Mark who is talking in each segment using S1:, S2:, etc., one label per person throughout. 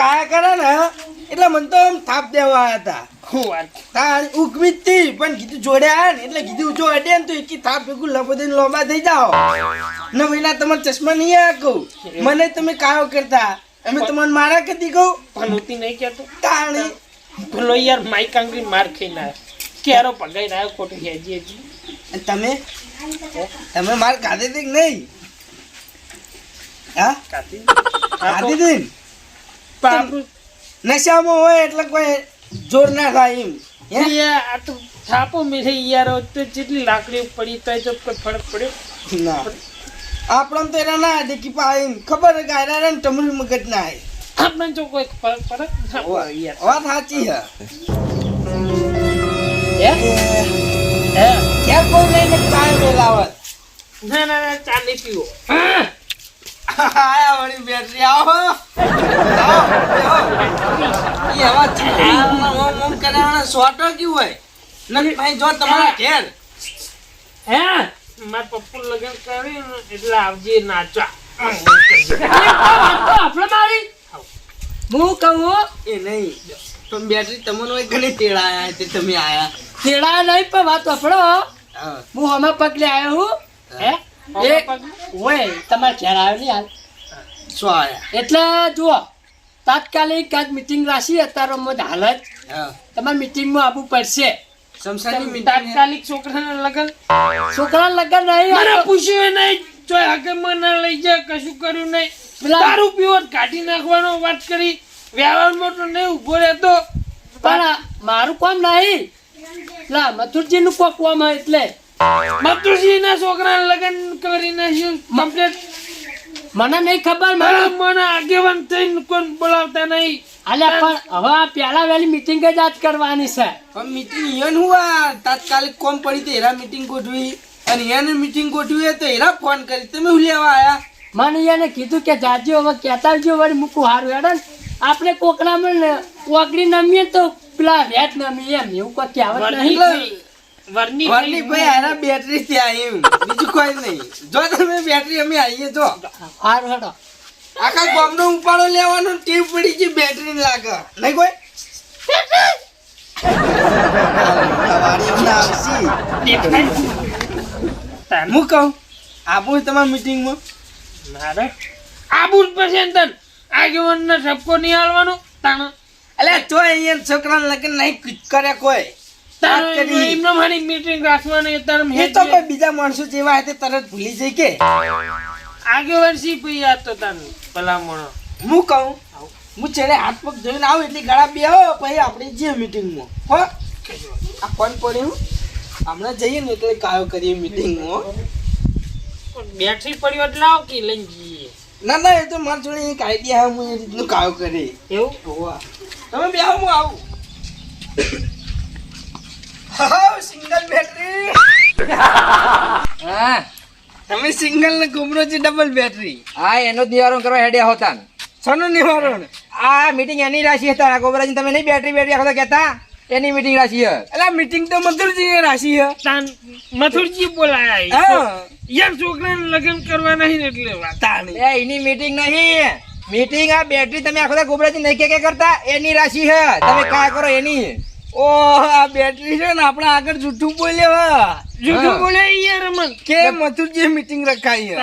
S1: કાયા કરે ને એટલે મને તો આમ થાપ દેવા આવ્યા હતા તાર ઉગમી હતી પણ કીધું જોડે આયા ને એટલે કીધું જો અડે ને તો એકી થાપ ભેગું લપોદીને લોબા થઈ જાઓ. ને મહિના તમારે ચશ્મા નહીં આવ્યા કહું મને તમે કાયો કરતા? અમે તમને મારા કદી કહું?
S2: ભનોતી નહીં કહેતો.
S1: તાણી.
S2: ભલો યાર માઈક આંગળી માર ખાઈ ના ક્યારો પગાઈ રહ્યો ખોટું હેજી. હેજી
S1: તમે? તમે માર ખાધી દે નહીં? હા? કાઢી કાઢી ને?
S2: આપણું
S1: નશામાં હોય એટલે કોઈ જોર ના થાય એમ હે?
S2: આ તો થાપો મેરે યાર તો જેટલી લાકડી પડી તો તો કોઈ ફરક પડ્યો?
S1: ના. આપણને તો એના ના દેખી પાડીને ખબર હે ગાયરા રે ને ટમરું મગજ ના આય
S2: આપણને જો કોઈ ફરક ફરક ના યાર
S1: વાત સાચી હે
S2: હે? હે?
S1: ક્યાં કોઈ લઈને કાય મેલાવત?
S2: ના ના ના ચા નહીં પીવો.
S1: આયા વળી બેટરી આવો. ઈ હવે ચાલના ઓમ ઓમ કરવાના શોર્ટો કેવું હોય? નક ભાઈ જો તમારા ઘેર.
S2: હે? માર પપ્પુ લગન કરી એટલે આવજે નાચવા. આપણે મારી હું કહું
S1: એ નહીં. પણ બેટરી તમને હોય ઘણી તેડા આયા તે તમે આયા.
S2: તેડા નહીં પણ વાત અફડો
S1: હા.
S2: હું હમણાં પગલે આવ્યો હું. હે? એ ઓય તમારે ઘેર આવ્યો હાલ.
S1: શું આયા
S2: એટલે જુઓ તાત્કાલિક આજ મીટિંગ રાખી અત્યારે મોજ હાલત
S1: હા.
S2: તમારે મીટિંગમાં આવવું પડશે. તાત્કાલિક છોકરાને લગન? છોકરા લગન નહીં મને પૂછ્યું નહીં ચોય હકે મને લઈ જાય કશું કર્યું નહીં. દારૂ પીવો કાઢી નાખવાનો વાત કરી. વ્યવહારમાં તો નહીં ઊભો રહેતો. પણ મારું કામ નહીં. લા મથુરજી નું કોક કામ હોય એટલે. ના છોકરા લગન કરી નાખ્યું. કમ્પ્લેટ મને નહીં ખબર મને મને આગેવાન થઈને કોણ બોલાવતા નહીં. અલ્યા પણ હવે આ પહેલા વેલી મીટિંગ જ આજ કરવાની છે.
S1: પણ મીટિંગ ઈયન હું આ તાત્કાલિક કોમ પડી તો એરા મીટિંગ ગોઠવી. અને એને મીટિંગ ગોઠવી તો એરા ફોન કરી. તમે હું લેવા આયા?
S2: મને એને કીધું કે જાજો હવે કહેતા જો વળી મૂકું હારું હેડો ને. આપણે કોકડામાં ઓગળી નમીએ તો પેલા વેટ નમીએ એમ એવું કોઈ કહેવત નહીં.
S1: વરની ભાઈ આના બેટરી ત્યાં એમ. બીજું કોઈ નહીં. જો તમે બેટરી અમે આવીએ જો.
S2: હાર હડો.
S1: આખા ગામનો ઉપાડો લેવાનો ટીવ પડી ગઈ બેટરી લાગે. નહીં કોઈ? હું કહું? આબુ તમારા મીટિંગમાં
S2: મારે? આબુ જ પછી તન. આગેવાન ને ઠપકો નહીં હાલવાનો? તાણ.
S1: એટલે તો અહીંયા છોકરા લગન નહીં કર્યા કોઈ.
S2: મારી મીટિંગ રાખવાની
S1: એ તો કોઈ બીજા માણસો જેવા તે તરત ભૂલી જાય કે.
S2: તો ભલામણો.
S1: હું કહું? હું છેડે હાથ પગ જોઈને આવું એટલે ગળા બે આવો પછી આપણે જઈએ મીટિંગમાં હો? આ કોણ હું હમણાં જઈએ ને એટલે કાયો કરીએ મીટિંગમાં
S2: બેટરી પડી એટલે કે લઈને જઈએ.
S1: ના ના એ તો મારા જોડે એક આઈડિયા હું એ રીતનું કાયો કરી
S2: એવું?
S1: તમે બે હું આવું. Single battery.
S3: હા
S1: તમે સિંગલ ને ગુમરો છે ડબલ બેટરી.
S3: હા એનો જ નિવારણ કરવા હેડ્યા હોતા ને.
S1: નિવારણ?
S3: આ મીટિંગ એની રાશિ હતા ગોબરાજી તમે નહીં બેટરી બેટરી આખો કહેતા? એની મીટિંગ રાશિ છે
S1: એટલે મીટિંગ તો મથુરજી રાશી હે.
S2: તાન મથુરજી બોલાયા
S1: હા.
S2: યાર છોકરાને લગ્ન કરવા નહીં એટલે વાત.
S3: એ એની મીટિંગ નહીં. મીટિંગ આ બેટરી તમે આખો ગોબરાજી નહીં કે કે કરતા? એની રાશિ હે. તમે કા કરો એની.
S1: ઓ આ બેટરી છે ને આપણે આગળ જૂઠું બોલ્યા
S2: જુઠું બોલે યાર મન
S1: કે મથુરજી મીટિંગ રખાઈ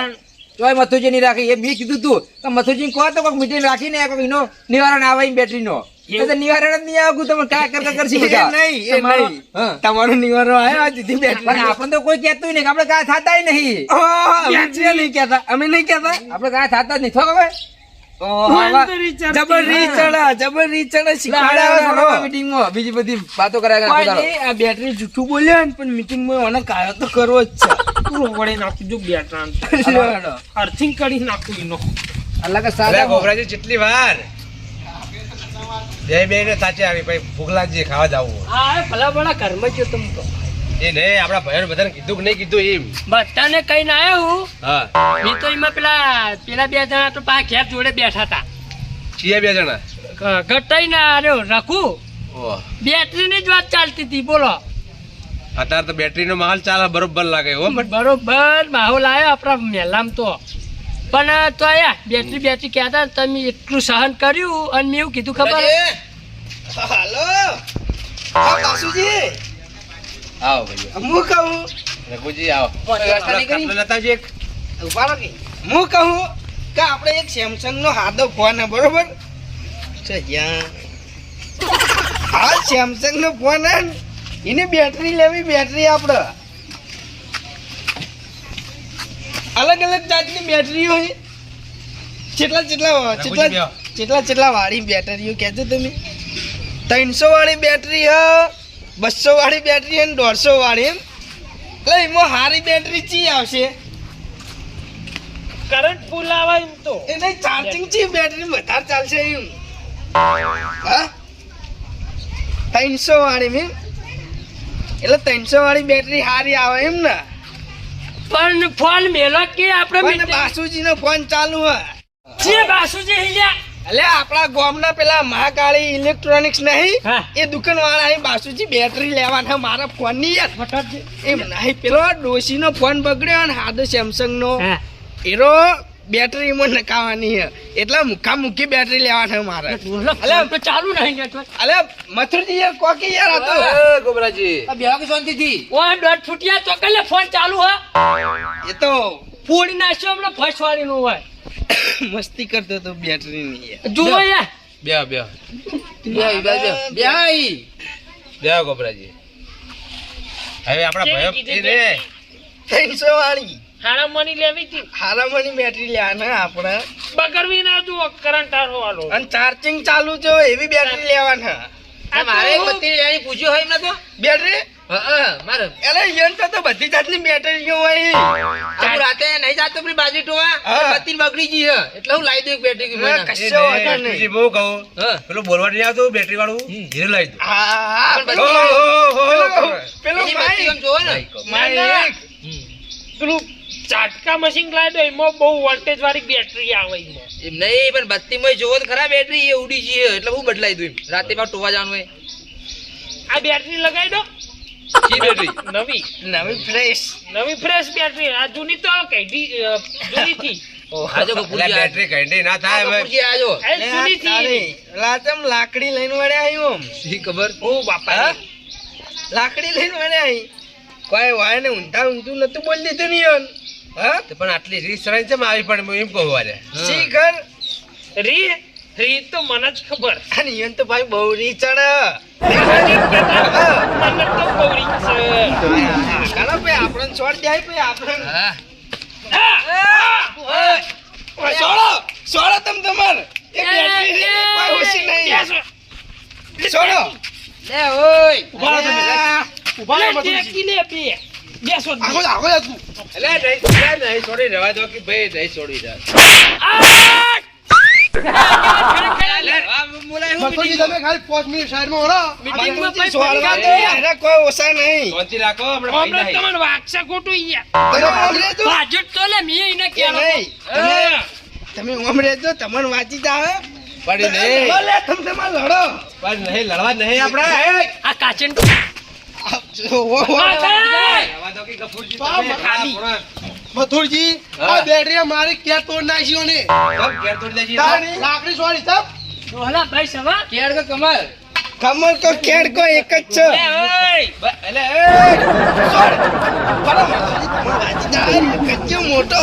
S3: તોય મથુજી નહીં રાખી. એ મેં કીધું તું તો મથુજી કહો તો કોઈક મીટિંગ રાખીને કોઈક એનો નિવારણ આવે બેટરીનો. તો નિવારણ જ નહીં આવતું તમે કાય કરતા કરશી બધા.
S1: નહીં એ નહીં. તમારું નિવારણ આવ્યો આ દીધી
S3: પણ આપણે તો કોઈ કહેતું નહીં આપડે આપણે કાંઈ થતા નહીં.
S1: અમે નહીં કહેતા અમે નહીં કહેતા.
S3: આપણે કાય થતા જ નહીં. થો હવે. બીજી બધી વાતો કર્યા
S1: બેટરી જૂઠું બોલ્યા ને પણ મીટિંગમાં મને કાયો તો કરવો જ છે.
S2: વળી નાખું અર્થિંગ કરી નાખું એનો.
S4: અરે ગોબરાજી કેટલી વાર? બે બે ને સાચે આવી ભાઈ ભૂખ લાગી ખાવા જવું
S2: હા ભલા ભલા ઘરમાં ગયો તમ તો.
S4: એ નહીં આપણા ભાઈઓ બધાને કીધું કે નહીં કીધું એમ.
S2: બધાને કહીને આવ્યો હું.
S4: હા.
S2: મેં તો એમાં પેલા પેલા બે જણા તો પા ઘેર જોડે બેઠા હતા.
S4: છીએ બે જણા?
S2: ગટાઈ ના અરે રાખું
S4: ઓહ.
S2: બેટરી ની જ વાત ચાલતી હતી બોલો.
S4: અત્યારે તો બેટરીનો માહોલ ચાલે બરોબર લાગે હો બટ
S2: બરોબર માહોલ આવ્યો આપણા મેલામ તો.
S5: પણ તો આયા બેટરી બેટરી કહેતા ને તમે એટલું સહન કર્યું અને મેં એવું કીધું ખબર?
S1: હાલો. હા બાસુજી
S3: આવો ભાઈ.
S1: હું કહું?
S3: રઘુજી આવો. વ્યવસ્થા નહીં
S4: લતાજી એક.
S1: ઊભા કે. હું કહું કે આપણે એક સેમસંગ નો હાદો ફોન હે બરોબર? છે સેમસંગ નો ફોન હે એની બેટરી લેવી બેટરી આપણે અલગ અલગ જાતની બેટરી હોય. કેટલા કેટલા કેટલા
S4: જેટલા
S1: કેટલા કેટલા વાળી બેટરીઓ કહેજો તમે. ત્રણસો વાળી બેટરી હ. બસો વાળી બેટરી અને દોઢસો વાળી એમ. એટલે એમાં સારી બેટરી ચી આવશે?
S2: કરંટ ફૂલ આવે એમ તો.
S1: એને ચાર્જિંગ ચી બેટરી વધારે ચાલશે એમ. હા? ત્રણસો વાળી મેમ એટલે ત્રણસો વાળી બેટરી સારી આવે એમ ને.
S5: પણ ફોન મેલો કે આપણે
S1: પણ બાસુજી નો ફોન ચાલુ હોય.
S5: જે બાસુજી હિલ્યા
S1: એટલે આપણા ગામના પેલા મહાકાળી ઇલેક્ટ્રોનિક્સ નહીં એ દુકાન વાળા અહીં બાસુજી બેટરી લેવાના મારા ફોનની યાર એમ નહીં પેલો ડોસી નો ફોન બગડ્યો અને હાદો સેમસંગ નો એરો બેટરી માં નખાવાની હે એટલે મુખા મુખી બેટરી લેવાના મારે.
S5: અલે તો ચાલુ નહીં
S1: અલે મથુરજી યાર કોકી યાર હતો
S3: એ ગોબરાજી આ બેહો કે શાંતિથી.
S5: ઓ ડોટ ફૂટિયા તો કલે ફોન ચાલુ હા
S1: એ તો
S5: ફોડી નાખ્યો હમણાં ફર્સ્ટ વાળી નું હોય.
S1: મસ્તી કરતો તો બેટરી ની
S5: જુઓ યાર
S4: બેહો, બેહો.
S3: બેહો. બેહો.
S4: ગોબરાજી હવે આપણા ભાઈઓ રે.
S1: ત્રણસો વાળી.
S2: હાડા મની લેવી હતી
S1: હારામણી બેટરી લેવાના આપણે.
S2: બગડવી ના જુઓ કરંટ આરો વાળો
S1: અને ચાર્જિંગ ચાલુ છે એવી બેટરી લેવાના.
S3: મારે એક લેવાની પૂછ્યું હોય ને તો
S1: બેટરી?
S3: મારે
S1: એટલે યંત્ર તો બધી જાતની બેટરીઓ હોય.
S3: હું રાતે નહીં જાતો પેલી બાજુ ટોવા. બત્તી બગડી ગઈ હે એટલે હું લાવી દઉં એક બેટરી કે મને.
S1: કશો વાંધો નહીં.
S4: તુજી બહુ કહું. પેલું બોલવા નહીં આવતું બેટરી વાળું? ધીરે લાવી દઉં.
S1: હા, પેલો-
S3: આમ જોવો ને.
S2: ચાટકા મશીન લાવી દો એમાં બહુ વોલ્ટેજ વાળી બેટરી આવે એમ.
S3: નહીં પણ બત્તીમાં જોવો તો ખરા બેટરી એ ઉડી ગઈ એટલે હું બદલાઈ દઉં. રાતે પાછું ટોવા જવાનું હોય.
S2: આ બેટરી લગાવી દો.
S3: જી બેટરી
S2: નવી
S1: નવી ફ્રેશ
S2: નવી ફ્રેશ બેટરી આ જૂની તો કઈડી જૂની થી
S3: આજો
S4: એટલે બેટરી ઘંટી ના થાય હવે.
S3: આજો
S2: જૂની થી
S1: લાચમ લાકડી લઈને વળ્યા ઓમ
S3: શી ખબર?
S2: ઓ બાપા.
S1: લાકડી લઈને વળ્યા આવી કોઈ વાય ને ઊંધા ઊંધું નતું બોલી દીધું નહીં યોન. હા?
S4: પણ આટલી રીસ રહી છે આવી પણ હું એમ કહું વારે
S1: શી ઘર?
S2: રી રી તો મને જ ખબર.
S1: અને ઈયોન તો ભાઈ બહુ રી ચડે
S2: મને તો ગૌરી છે.
S1: કાના ભાઈ આપણને છોડ દે ભાઈ આપણને.
S3: હા.
S1: ઓય, છોડો. છોડો તમ તમાર. એ બેટરી રી, ઓછી નહીં. છોડો.
S3: લે ઓય.
S2: ઊભા રહો તમે.
S1: ઊભા.
S2: ટેકી લે બે. બેસો
S1: આગો જા તું.
S4: એટલે નહીં નહીં, નહીં છોડી રહેવા દો કે ભાઈ નહીં છોડી દે
S1: મધુજી, તમે ખાલી પાંચ મિનિટ છોડવા દો, યાર, કોઈ ઓછા નહીં
S4: રાખો
S2: તમને વાગશે ખોટું
S5: જ તો લે મેં એને કહેવાનું.
S1: નહીં. તમે- તમે ઓમ રહેજો તમને વાંચી જાવે
S4: પણ નહીં
S1: તમે તમારે લડો
S4: પણ નહીં લડવા નહીં આપણે
S5: આ કાચીન
S1: ઓહો,
S6: મથુરજી
S4: હા.
S6: આ બેટરી મારી કેર તોડ નાખ્યો ને
S4: કેર તોડી દેજે.
S6: લાકડી સોરી તપ
S5: ડોહલા ભાઈ સવા.
S3: કેર કે કમર
S1: કમર કો કેર કો એક જ છે.
S2: એ ઓય.
S1: બ- એટલે તમને. એક જ છે મોટો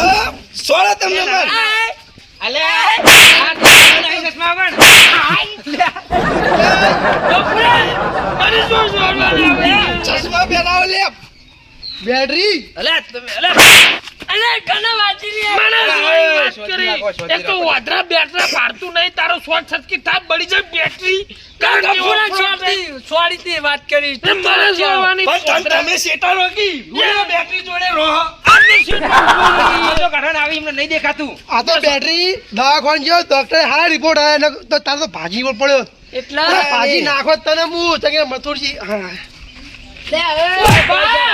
S1: છોડો તમને પણ.
S2: મને શું
S1: ચશ્મા પહેરાવ લે.
S6: બેટરી.
S2: અલે તમે અલે.
S5: અલે કના વાંચી લે
S2: મને જોઈ વાત કરી. એક તો વાદરા બેટરા પાડતું નહીં તારો શોર્ટ સર્કિટ થાપ બળી જાય બેટરી.
S5: છોડીતી વાત કરી.
S2: મને જોવાની
S1: તમે શેટા રોકી બેટરી જોડે રહો.
S2: આટલી સીટ
S3: તો કાઢવાને આવી એમને નહીં દેખાતું.
S6: આ તો બેટરી દવાખાન ગયો ડોક્ટર હારા રિપોર્ટ આવ્યો તો તારો તો ભાજી પણ પડ્યો.
S5: એટલા?
S6: ભાજી નાખો તને હું તમે મથુરજી હા.
S5: હવે.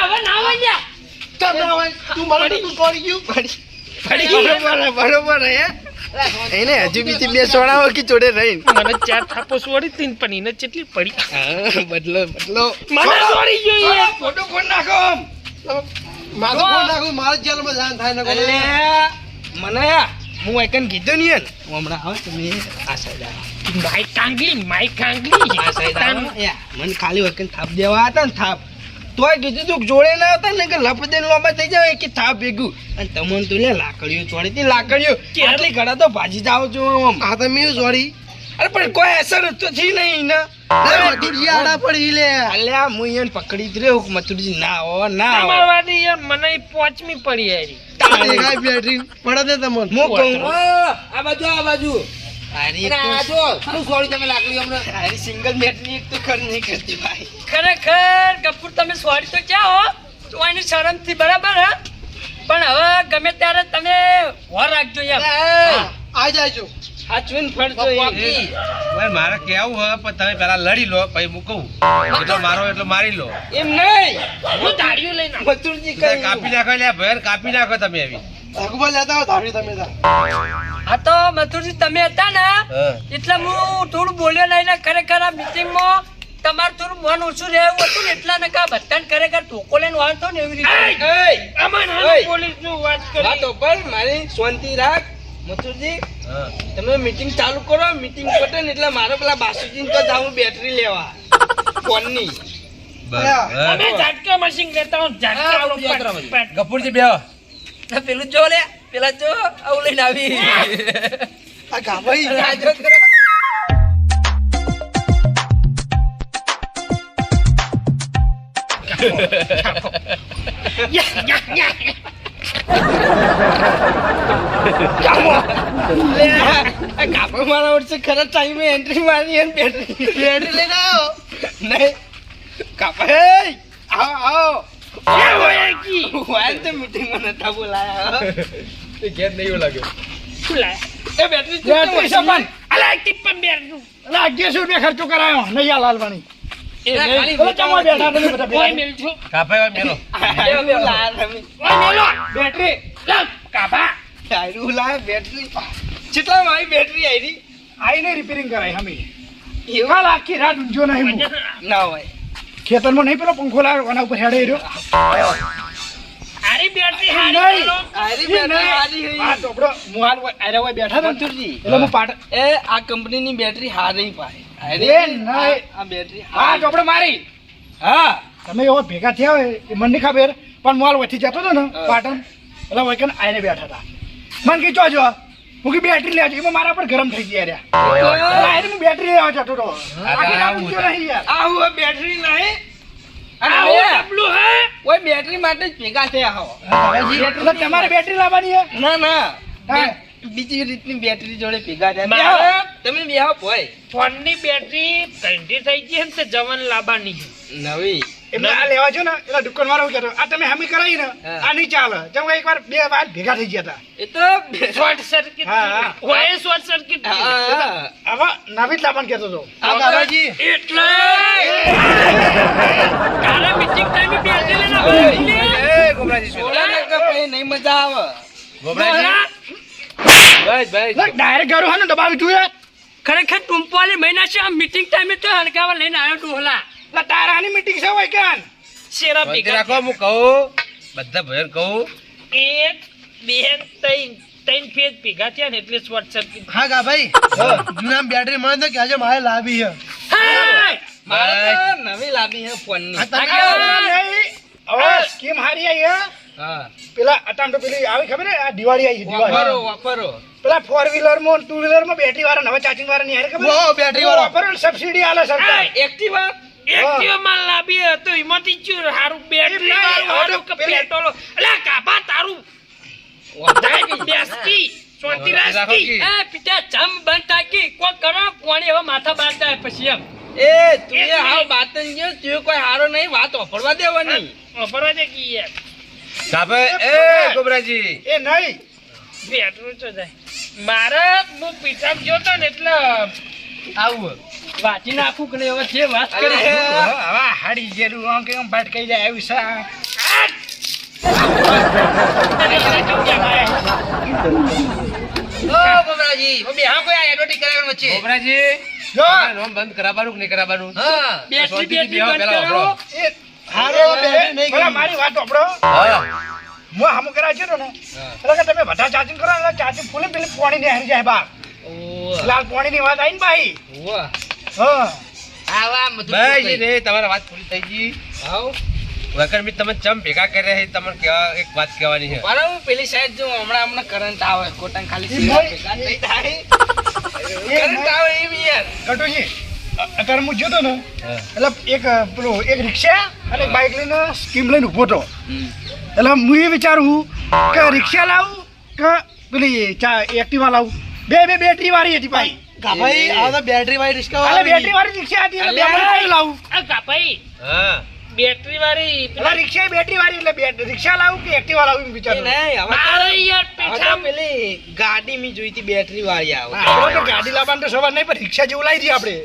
S5: હવે ના
S1: એને હજુ બીજી બે સોડા કે જોડે રહી
S2: મને ચાર થાપો સોડી તીન પણ એને કેટલી પડી?
S1: બદલો બદલો.
S2: મને સોડી જોઈએ
S1: ફોટો કોણ નાખો
S6: મારો ફોન નાખું મારો જેલમાં જાન થાય ને
S1: એટલે મને હું એકન કીધું ને હું હમણાં આવે તમે આ સાઈડ આવો.
S2: માઈક કાંગલી માઈક કાંગલી
S1: આ સાઈડ આવો. મને ખાલી એકન થાપ દેવા હતા ને થાપ. તોય કીધું તું જોડે ના હતા ને કે લપદે લોમાં થઈ જાવ કે થાપ ભેગું. અને તમને તો લે લાકડીઓ ચોડી તી લાકડીઓ આટલી ઘડા તો ભાજી જાવ છો આમ.
S6: આ તમે સોરી
S1: અરે પણ કોઈ અસર તો થઈ નહીં ને.
S6: પડી લે.
S1: અલ્યા હું અહીંયા પકડી જ રહ્યો મથુરજી ના આવો ના આવો
S2: મને પોચમી પડી યારી
S6: તારે કાંઈ બેટરી પડે ને તમને.
S1: હું
S3: આ બાજુ આ બાજુ. આ
S1: સિંગલ મેટની એક તો ખર નહીં કરતી ભાઈ.
S5: ખરેખર કપૂર તમે સોરી તો ક્યાં હો? તો એની શરમથી બરાબર હે? પણ હવે ગમે ત્યારે તમે વર રાખજો યાર
S6: આ જાયજો
S1: સાચવીને ફરજો
S4: મારે કેવું હોય પણ તમે પેલા લડી લો પછી હું કહું. એટલો મારો એટલો મારી લો.
S1: એમ નહીં.
S2: હું તાળીઓ લઈને આવું.
S1: મથુરજી
S4: કાપી નાખો એટલે ભયર કાપી નાખો તમે એવી.
S6: અકબર લેતા આવો તમે તા
S5: તો મથુરજી તમે હતા ને? એટલે હું થોડું બોલ્યો નહીં ને ખરેખર આ મીટિંગમાં તમારે થોડું મન ઓછું રહેવું હતું ને એટલા ને કા ખરેખર ઠોકો લઈને ને એવી રીતે.
S1: એય,
S2: આમાં
S1: ઓય.
S2: નાનું વાત કરી.
S1: વાતો પર મારી શાંતિ રાખ મથુરજી. તમે મીટિંગ ચાલુ કરો મીટિંગ પતે ને એટલે મારે પેલા બાસુજી તો જાવું બેટરી લેવા. ફોનની.
S4: બસ.
S2: અમે ઝાટકા મશીન લેતા હું ઝાટકા
S4: ગપુરજી બેહો.
S5: પેલું જો લે પેલા જો આવું લઈને આવી
S6: આ ગાભાઈ
S3: આ જો ખરા.
S2: યા, યા, યા.
S1: લે, આ કાપડ મારા વર્ષે ખરા ટાઈમે એન્ટ્રી મારી બેટરી બેટરી લઈને આવો નહીં કાપડ આવો. વાયર તો મીટિંગમાં નતા બોલાયા
S3: એ ઘેર નહીં એવું લાગે.
S2: શું લાય?
S1: એ બેટરી ચૂકી સામાન
S2: અલા, એક ટીપણ બેરનું.
S6: અગિયારસો રૂપિયા. ખર્ચો કરાયો. આ લાલવાણી. બેટરી.
S1: બેટરી. બેટરી આયરી
S6: આઈને રિપેરિંગ કરાય હમી
S1: એવું?
S6: કાલ રાત ઊંઝો નહીં
S1: ના હોય.
S6: ખેતરમાં નહીં પેલો પંખો લાવ્યો એના ઉપર હેડે રહ્યો.
S2: બેટરી હારી
S1: બેટરી
S6: આ
S1: હોય
S6: ચોપડો હું હાલ વા- આયરા વાય બેઠા. હતા એટલે હું પાટ
S1: એ આ કંપનીની બેટરી હારી પાય
S6: અરે નહીં.
S1: આ બેટરી
S6: હા. ચોપડો મારી.
S1: હા.
S6: તમે એવો ભેગા થયા હોય એ મને નહીં ખબર પણ મોલ વચ્ચે જતો હતો ને પાટણ એટલે વૈકન આઈને બેઠા હતા. મને કીધું જો હું કે બેટરી એમાં મારા પર ગરમ થઈ ગયા રહ્યા. બેટરી લેવા જતો હતો.
S4: આવું
S1: બેટરી નહીં. ઓય બેટરી માટે જ ભેગા થયા
S6: તમારે બેટરી લાવવાની
S1: ના ના. બીજી રીતની બેટરી જોડે ભેગા થયા. તમે બેહો ભાઈ.
S2: ફોનની બેટરી ઘંટી થઈ ગઈ ને જવાન લાવવાની
S1: નવી.
S6: એમને આ લેવા જો ને એટલે દુકાન વાળો કહેતો આ તમે હમી કરાવી ને આ નહીં ચાલે. જેમ એક એકવાર બે વાર ભેગા થઈ ગયા હતા.
S1: એ તો
S2: શોર્ટ સર્કિટ. હોય શોર્ટ સર્કિટ.
S6: હવે નવી લાપણ કહેતો હતો.
S1: દાદાજી બાબાજી.
S2: એટલે તારા મીટિંગ ટાઈમે બેટરી લઈને આવવાની લે.
S4: એ ગોબરાજી શું?
S1: ને કે પછી નહીં મજા આવે.
S4: ગોબરાજી ભાઈ ભાઈ
S6: ડાયરેક્ટ ઘરો હા ને દબાવી તું
S5: ખરેખર ટુંપવાલી મહિના છે આ મીટિંગ ટાઈમે તો હણકાવા લઈને આવ્યો ડોહલા.
S6: એટલે તારાની મીટિંગ છે હોય કાન
S2: શેરા ભેગા
S4: રાખો હું કહું બધા ભયર કહું.
S2: એક બે ત્રણ ત્રણ ફેજ ભેગા થયા ને એટલે શોર્ટ સર્કિટ
S6: હા ગા ભાઈ. જૂના બેટરી તો કે આજે મારે લાવી છે.
S1: મારે તો નવી લાવી છે ફોનની.
S6: હવે સ્કીમ હારી આવી હે?
S1: હા.
S6: પેલા અટાણ તો પેલી આવી ખબર હે આ દિવાળી આવી દિવાળી
S1: વાપરો વાપરો.
S6: પેલા ફોર વ્હીલરમાં ટુ વ્હીલરમાં બેટરી વાળા નવા ચાર્જિંગ વાળા ની હારે ખબર
S3: battery વાળા.
S6: વાપરો સબસિડી આલે સરકાર.
S1: એક્ટિવા
S2: એક્ટિવમાં લાવી હતો એમાંથી ચૂર હારું બેટરી
S6: નહીં,
S2: હારું કે
S6: પેલી-
S2: પેટ્રોલ. અલા કાબા તારું વધારે બેસતી સોતી
S4: રાખો
S5: એ પિતા જમ બંધ થાકી. કોઈ કરો કોણી હવે માથા બાંધતા પછી એમ.
S1: એ તું એ હાવ બાતન ગયો તું કોઈ હારો નહીં વાત વાપરવા દેવાની.
S2: વાપરવા દે કી યાર
S4: કાપે એ ગોબરાજી
S6: એ નહીં.
S2: બેટરું તો જાય. મારે હું પીઠામ જોતો તો ને એટલે
S1: આવું.
S5: વાંચી નાખું કે વચ્ચે હવે વાત કરી.
S6: હવે હાડી જેરું આમ કે ભટકાઈ જાય આવ્યું છે? તમે બધા ચાર્જિંગ કરો ચાર્જિંગ ફૂલે પેલી પોણી ને હારી જાય બહાર. લાલ પોણી ની વાત આવી ને ભાઈ.
S4: તમારી વાત પૂરી થઈ ગઈ. વગર મેં તમે ચમ ભેગા કર્યા છે? તમને કેવા એક વાત કહેવાની છે?
S1: બરાબર પેલી સાઈડ જો હમણાં હમણાં કરંટ આવે કોટન ખાલી થાય.
S6: એ
S1: બી યાર.
S6: કટુજી અત્યારે હું જોતો ને એટલે એક પેલો એક રિક્ષા અને બાઇક લઈને સ્કીમ લઈને ઊભો હતો એટલે હું એ વિચારું કે રિક્ષા લાવું કે પેલી ચા એક્ટિવા લાવું? બે બે બેટરી વાળી હતી ભાઈ.
S1: ભાઈ આ તો બેટરી વાળી રિક્ષા
S6: વાળા બેટરી વાળી રિક્ષા હતી એટલે બેટરી. લાવું.
S2: આ કાપાઈ
S4: હા.
S2: બેટરી વાળી
S6: પેલા રિક્ષા બેટરી વાળી એટલે બેટરી રિક્ષા લાવું કે એક્ટિવા લાવું એમ વિચારું?
S2: યાર
S1: હવે
S2: પીઠા
S1: તો પેલી ગાડી મેં જોઈતી બેટરી વાળી આવે.
S6: આપણે તો ગાડી લાવવાનું તો સવાર નહીં પણ રિક્ષા જેવું લાવી દઈએ આપણે.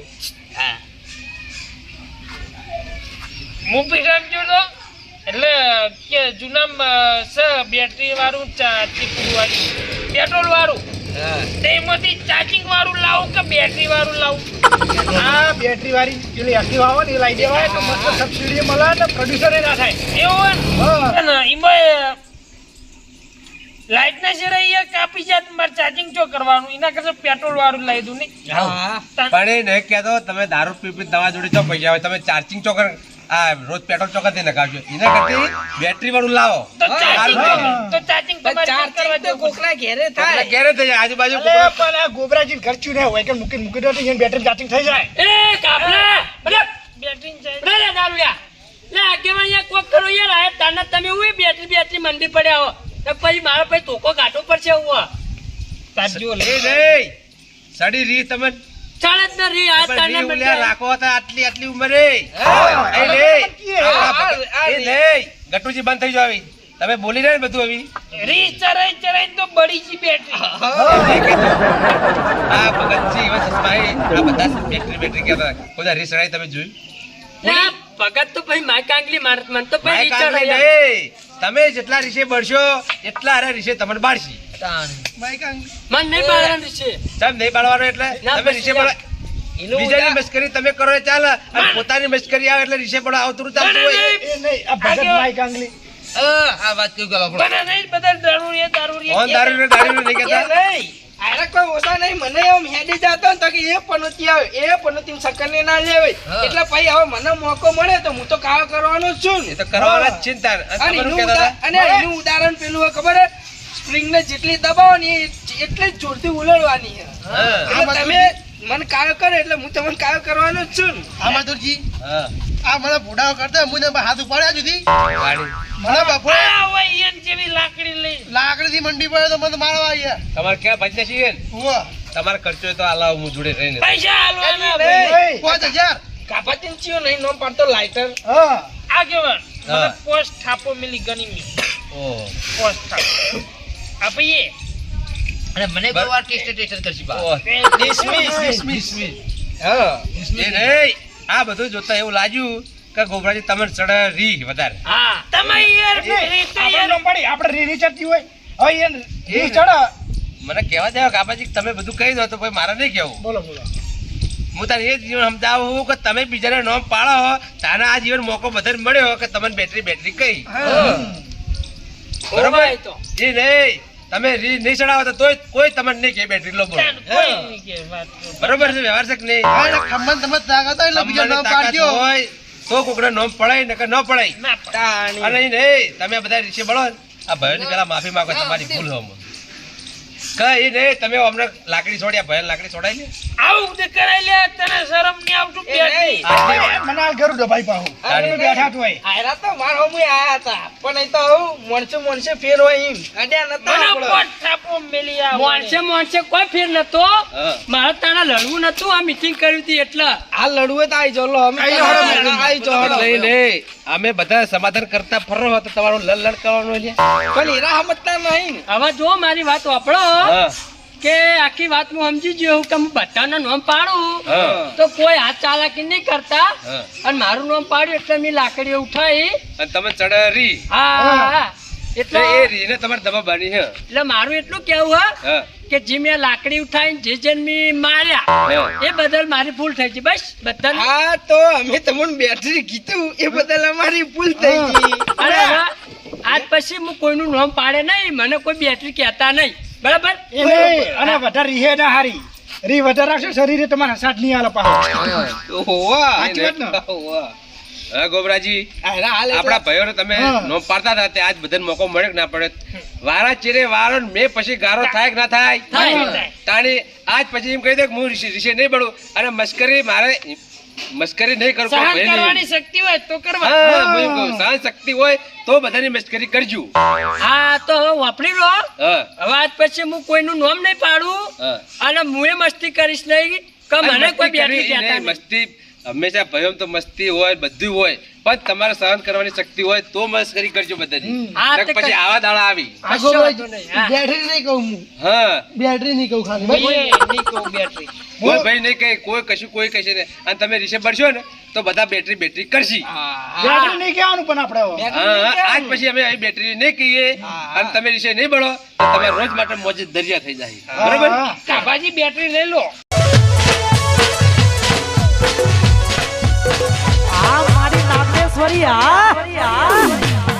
S2: હું. પીઠા જોતો એટલે કે જૂના સ બેટરી વાળું ચા- વાળી વાળું પેટ્રોલ વાળું તેમાંથી ચાર્જિંગ વાળું લાવું કે બેટરી વાળું લાવું?
S6: હા બેટરી વાળી પેલી એક્ટિવા આવે ને એ લાવી દેવાય તો મસ્ત સબસિડી મળે ને પ્રદૂષણ ના થાય.
S2: એવું
S6: હા.
S2: હોય ને એમાં લાઈટ ના શેરે અહીંયા કાપી જાત મારે ચાર્જિંગ ચો કરવાનું? એના કરતા પેટ્રોલ વાળું લાવી દઉં નહીં?
S4: પણ એ નહીં કહેતો તમે દારૂ પીપી દવા તમારા જોડે ચો પૈસા હોય તમે ચાર્જિંગ ચોકર આ રોજ પેટ્રોલ ચોકરથી નખાવજો એના કરતી બેટરી વાળું લાવો.
S2: તો ચાર્જિંગ તમારે
S1: કોકના ઘેરે થાય.
S4: ઘેરે થઈ જાય. આજુબાજુ
S6: પણ આ ગોબરાજી ખર્ચ્યું ને હોય કે મૂકી મૂકી દો તો બેટરી ચાર્જિંગ થઈ જાય.
S5: એ કાપલા!
S2: બેટરી
S5: રે રે લે આગેવાન યાર કોક કરો યાર આ તાના તમે બેટરી બેટરી મંડી પડ્યા હો. તો પછી મારા પછી ધોકો ગાટો પડશે હું.
S2: તાજો
S4: લે. નહીં સડી રી તમે ગટુજી બંધ થઈ જાવ તમે બોલી રહ્યા ને બધું આવી?
S2: રી ચરાઈ ચરાઈ તો બળી ગઈ બેટરી
S4: આ ભગતજી એવા ચશ્મા આ બધા બેટરી બેટરી કહેતા બધા રીસ ચડાઈ તમે જોયું?
S5: ના ભગત તો પછી માય કાંગલી માર મન તો
S4: તમે જેટલા રીશે બળશો એટલા હારે રીસે તમને બાળશી.
S5: મન નહીં બાળવાનું છે.
S4: સાહેબ નહીં બાળવાનો એટલે તમે
S5: પછી
S4: રીસે બીજાની
S1: ઉદા-
S4: તમે કરો ચાલે. અને પોતાની મસ્કરી આવે એટલે રીસે બળો આવતું ચાલતું હોય.
S6: એ નહીં આ ભગત માઈક આંગલી
S2: બના નહીં બધા દારૂડિયા દારૂડિયા
S4: ઓન દારૂ ને દારૂ ને નહીં
S1: નહીં. આને કોઈ ઓછા નહીં મને એમ હેડી જતો ને તો કે એ પનોતી આવે એ પનોતી સકર ને ના લેવાય એટલે પછી હવે મને મોકો મળે તો હું તો કાવ કરવાનો જ છું ને.
S4: તો કરવાના જ ચિંતા?
S1: અને એનું ઉદાહરણ પેલું ખબર હે સ્પ્રિંગ ને જેટલી દબાવો ને એટલી જ જોરથી ઉલળવાની છે
S4: હા.
S1: એટલે તમે મને કાયો કરે એટલે હું તમને કાયો કરવાનો જ છું
S7: આ મધુરજી. આ મને ભૂડાઓ કરતા હું તમે હાથ ઉપાડ્યા જુદી
S4: ગાડી
S7: મને બપોરે
S2: એન જેવી લાકડી લઈ.
S7: લાકડીથી મંડી પડે તો મને મારવા આવ્યા
S4: તમારે ક્યાં પૈસા ને તમારે ખર્ચો તો આ લાવો હું જોડે રહીને.
S2: પૈસા
S7: હજાર
S1: કાપાતી ચિયો નહીં. નો પડતો લાઇટર.
S6: હા.
S2: આગેવાન મને પોસ્ટ થાપો મિલી ગની મી પોસ્ટ થાપો. આપીએ.
S3: અને મને
S4: બર-
S3: વાર ટેસ્ટ ટેસ્ટ કરશી બા.
S1: ડિસમિસ ડિસમિસ હા.
S4: એ નહીં. આ બધું જોતા એવું લાગ્યું કે ગોબરાજી તમે ચડે રી વધારે.
S2: હા. તમે યાર
S6: આપણે
S2: યાર
S6: પડી. આપણે રી રી ચડતી હોય. હવે એ રી ચડે
S4: મને કહેવા દેવા કાપાજી તમે બધું કહી દો તો ભાઈ મારે નહીં કહેવું.
S6: બોલો બોલો.
S4: હું તને એ જીવન સમજાવું કે તમે બીજાને નોમ પાડો તાને આ જીવન મોકો વધારે મળ્યો કે તમને બેટરી બેટરી કઈ. બરોબર? જી નહીં. તમે રી નહીં ચડાવો તો તોય કોઈ તમને નહીં કે બેટરી લો બોલો.
S2: કે.
S4: બરોબર છે વ્યવહાર છે કે નહીં?
S7: ખમ્મન તમે તાકાત હોય એટલે બીજા ન
S4: તાકાત હોય તો કોકને નોમ પડાય ન પડાય.
S2: ના
S4: અને નહીં તમે બધા રીસે બળો આ ભાઈઓની પેલા માફી માંગો તમારી ભૂલ હોમ કઈ નહીં તમે અમને લાકડી છોડ્યા ભાઈ લાકડી છોડાય ને?
S2: આવું તે કરાઈ લે તને શરમની આવતું.
S4: આટલી-
S6: મને આ ગરું દબાઈ પાહું.
S1: અરે
S6: તમે બેઠા તો હોય.
S1: આયરા તો માર હમું આયા હતા પણ એ તો હું મોણસે મોણસે ફેર હોય એમ. અડ્યા નતો
S2: મને
S1: આપણો.
S2: મેલી આ
S5: મોણસે મોણસે કોઈ ફેર નતો. મારે તાણા લડવું નતું આ મીટિંગ કરી હતી એટલે.
S1: આ લડવું તો આઈ જોલો અમે
S6: આઈ
S1: જોડો લઈ
S4: નહીં અમે બધા સમાધાન કરતા ફરો હતો તમારું લડ લડ કરવાનું છે
S1: પણ હીરા સમજતા નહીં
S5: હવે જો મારી વાત વાપરો. કે આખી વાત હું સમજી ગયો કે હું બધાનો નામ પાડું. તો કોઈ હાથ ચાલાકી નહીં કરતા. અને મારું નામ પાડ્યું એટલે મેં લાકડીઓ ઉઠાઈ.
S4: અને તમે ચડારી
S5: હા એટલે
S4: એ રીને તમારે દબા બાની છે.
S5: એટલે મારું એટલું કેવું હા કે જે મેં લાકડી ઉઠાઈને જે જેને મેં માર્યા એ બદલ મારી ભૂલ થઈ ગઈ. બસ બધા
S1: હા તો અમે તમને બેટરી કીધું એ બદલ અમારી ભૂલ થઈ ગઈ.
S5: અરે આજ પછી હું કોઈનું નામ પાડે નહીં મને કોઈ બેટરી કહેતા નહીં. બરાબર?
S6: એ અને વધારે રીહે ના હારી. રી વધારે રાખશો શરીરે તમારા સાથ નહીં આલે પાછો. વાત ને?
S4: ગોબરાજી? આપણા ભાઈઓને તમે
S6: નો
S4: નોમ પાડતા હતા તે આજ બધાને મોકો મળે કે ના પડે. વારા ચીરે વારો મે મેં પછી ગારો થાય કે ના થાય?
S5: થાય.
S4: તાણી આજ પછી એમ કહી દે કે હું રિશે રિશે નહીં બળું. અને મસ્કરી મારે મસ્કરી નહીં કરું
S2: સહન કરવાની શક્તિ હોય તો કરવા.
S4: હા હું. કહું સહન શક્તિ હોય તો બધાની મસ્કરી કરજો.
S5: હા તો વાપરી લો. હવે આજ પછી હું કોઈનું નામ નહીં પાડું. અને હું મસ્તી કરીશ નહીં કે મને કોઈ
S4: નહીં. મસ્તી હંમેશા ભયમ તો મસ્તી હોય બધું હોય પણ તમારે સહન કરવાની શક્તિ હોય તો મસ્કરી કરજો બધાની. પછી આવા દાડા આવી.
S7: બેટરી નહીં કહું હું.
S4: હા.
S7: બેટરી નહીં કહું ખાલી.
S2: નહીં કહું બેટરી.
S4: કોઈ ભાઈ નહીં કહે કોઈ કશું કોઈ કહેશે નહીં. અને તમે રીસે ભરશો ને તો બધા બેટરી બેટરી કરશી.
S6: બેટરી નહીં કહેવાનું પણ આપણે હવે.
S4: હા હા, આજ પછી અમે અહીં બેટરી નહીં કહીએ. અને તમે રિસે નહીં ભણો તો તમે રોજ માટે મોજ દરિયા થઈ જાય. બરાબર.
S2: કાભાજી બેટરી લઈ લો.
S8: આ મારી નાગેશ્વરી આ